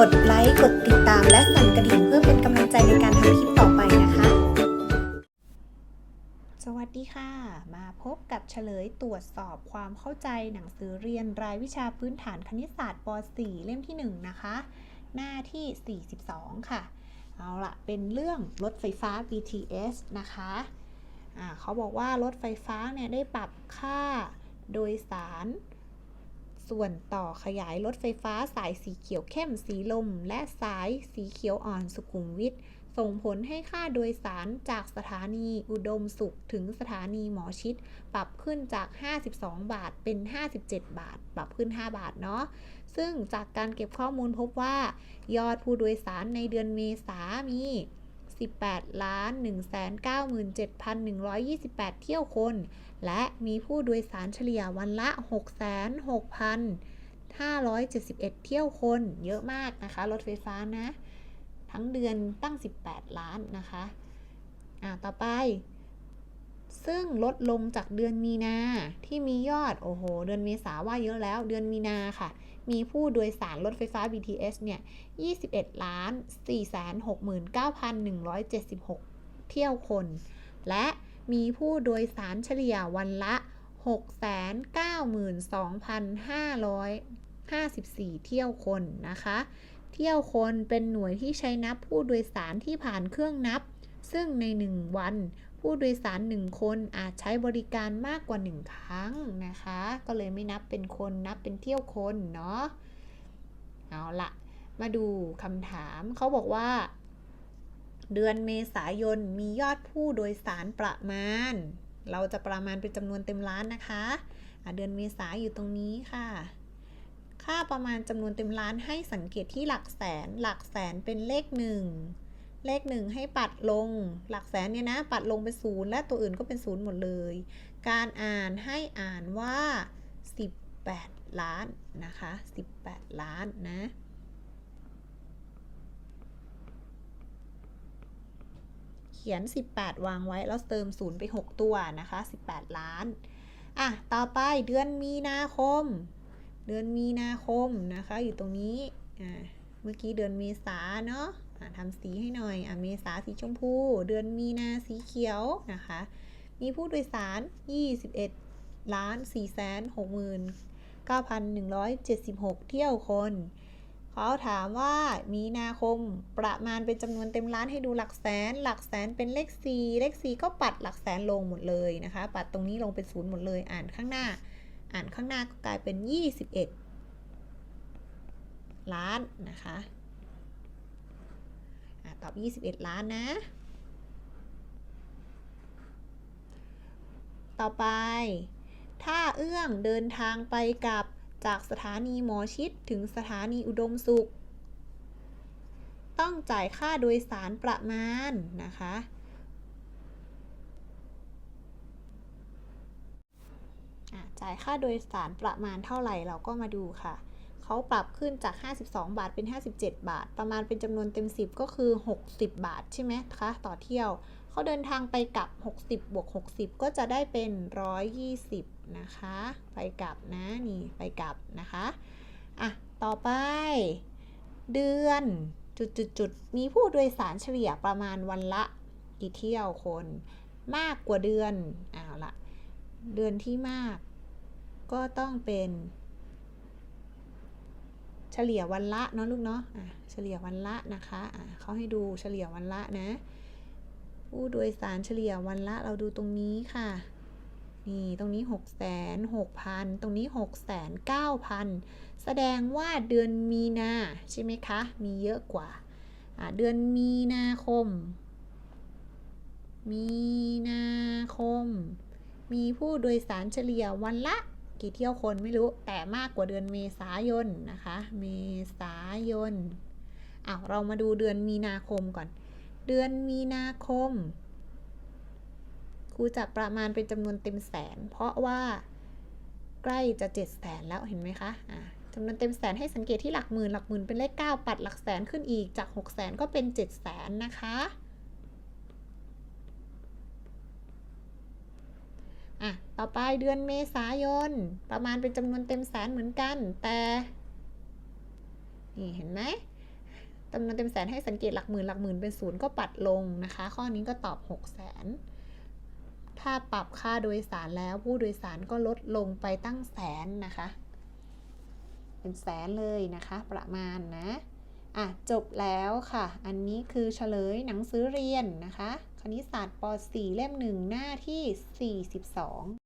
กดไลค์ กดติดตามและสั่นกระดิ่งเพื่อเป็นกำลังใจในการทำคลิปต่อไปนะคะ สวัสดีค่ะ มาพบกับเฉลยตรวจสอบความเข้าใจหนังสือเรียนรายวิชาพื้นฐานคณิตศาสตร์ป .4 เล่มที่ 1 นะคะ หน้าที่ 42 ค่ะ เอาละเป็นเรื่องรถไฟฟ้า BTS นะคะเขาบอกว่ารถไฟฟ้าเนี่ยได้ปรับค่าโดยสาร ส่วนต่อขยายรถไฟฟ้าสายสีเขียวเข้มสีลม และสายสีเขียวอ่อนสุขุมวิทส่งผลให้ค่าโดยสารจากสถานีอุดมสุขถึงสถานีหมอชิด ปรับขึ้นจาก 52 บาทเป็น 57 บาท ปรับขึ้น 5 บาทเนาะ ซึ่งจากการเก็บข้อมูลพบว่า ยอดผู้โดยสารในเดือนเมษามี 18ล้าน197,128 เที่ยวคน และมีผู้โดยสารเฉลี่ยวันละ 66,571 เที่ยวคน เยอะมากนะคะ รถไฟฟ้านะ ทั้งเดือนตั้ง 18 ล้านนะคะ อ่า ต่อไป ซึ่งลดลงจากเดือนมีนาที่มียอด โอ้โห เดือนเมษาว่าเยอะแล้ว เดือนมีนาค่ะ มีผู้โดยสารรถไฟฟ้า BTS เนี่ย 21ล้าน469,176 เที่ยวคน และมีผู้โดยสารเฉลี่ยวันละ 692,554 เที่ยวคนนะคะ เที่ยวคนเป็นหน่วยที่ใช้นับผู้โดยสารที่ผ่านเครื่องนับ ซึ่งใน 1 วัน ผู้โดยสาร 1 คนอาจใช้บริการมากกว่า 1 ครั้งนะคะ ก็เลยไม่นับเป็นคนนับเป็นเที่ยวคนเนาะเอาละมาดูคำถามเขาบอกว่า เดือนเมษายนมียอดผู้โดยสารประมาณ เราจะประมาณเป็นจำนวนเต็มล้านนะคะะเดือนเมษาอยู่ตรงนี้ค่ะ ค่าประมาณจำนวนเต็มล้านให้สังเกตที่หลักแสน หลักแสนเป็นเลขหนึ่ง เลขหนึ่งให้ปัดลงหลักแสนเนี่ยนะ ปัดลงเป็นศูนย์และตัวอื่นก็เป็นศูนย์หมดเลย การอ่านให้อ่านว่า 18 ล้านนะคะ 18 ล้านนะเขียน 18 วางไว้ แล้วเติม 0 ไป 6 ตัวนะคะ 18 ล้าน อะ ต่อไปเดือนมีนาคม เดือนมีนาคมนะคะ อยู่ตรงนี้ อ่า เมื่อกี้เดือนเมษาเนาะ ทำสีให้หน่อยอเมษาสีชมพู เดือนมีนาสีเขียวนะคะ มีผู้โดยสาร 21ล้าน4แสน6หมื่น9,176 เที่ยวคนเขาถามว่ามีนาคมประมาณเป็นจำนวนเต็มล้านให้ดูหลักแสน หลักแสนเป็นเลข 4 เลข 4 ก็ปัดหลักแสนลงหมดเลยนะคะ ปัดตรงนี้ลงเป็นศูนย์หมดเลย อ่านข้างหน้า อ่านข้างหน้าก็กลายเป็น 21 ล้านนะคะ ตอบ 21 ล้านนะ ต่อไป ถ้าเอื้องเดินทางไปกับจากสถานีหมอชิดถึงสถานีอุดมสุข ต้องจ่ายค่าโดยสารประมาณนะคะอะจ่ายค่าโดยสารประมาณเท่าไหร่เราก็มาดูค่ะ เขาปรับขึ้นจาก 52 บาทเป็น 57 บาท ประมาณเป็นจำนวนเต็ม 10 ก็คือ 60 บาทใช่ไหมคะ ต่อเที่ยว เขาเดินทางไปกลับ 60 บวก 60 ก็จะได้เป็น 120 นะคะ ไปกลับนะ นี่ ไปกลับนะคะ อะ ต่อไป เดือนจุดจุดจุดมีผู้โดยสารเฉลี่ยประมาณวันละกี่เที่ยวคน มากกว่าเดือนเอาวละเดือนที่มาก ก็ต้องเป็น เฉลี่ยวันละเนาะลูกเนาะอะเฉลี่ยวันละนะคะอะเขาให้ดูเฉลี่ยวันละนะ ผู้โดยสารเฉลี่ยวันละเราดูตรงนี้ค่ะ นี่ตรงนี้6 6 0 0 0 ตรงนี้ 6 9 0 0 0 แสดงว่าเดือนมีนาใช่ไหมคะ มีเยอะกว่า เดือนมีนาคม มีนาคม มีผู้โดยสารเฉลี่ยวันละ กี่เที่ยวคนไม่รู้แต่มากกว่าเดือนเมษายนนะคะ เมษายนอ้าวเรามาดูเดือนมีนาคมก่อน เดือนมีนาคมครูจะประมาณเป็นจำนวนเต็มแสน เพราะว่าใกล้จะ7แสนแล้วเห็นไหมคะะจำนวนเต็มแสนให้สังเกตที่หลักหมื่นหลักหมื่นเป็นเลข 9 ปัดหลักแสนขึ้นอีกจาก6แสนก็เป็น7แสนนะคะ อะ ต่อไปเดือนเมษายน ประมาณเป็นจำนวนเต็มแสนเหมือนกัน แต่ นี่เห็นไหมจำนวนเต็มแสนให้สังเกตหลักหมื่นหลักหมื่นเป็นศูนย์ก็ปัดลงนะคะ ข้อนี้ก็ตอบ6 0แสนถ้าปรับค่าโดยสารแล้วผู้โดยสารก็ลดลงไปตั้งแสนนะคะ เป็นแสนเลยนะคะ ประมาณนะ อะจบแล้วค่ะ อันนี้คือเฉลยหนังสือเรียนนะคะ คณิตศาสตร์ป .4 เล่มหนึ่งหน้าที่ 42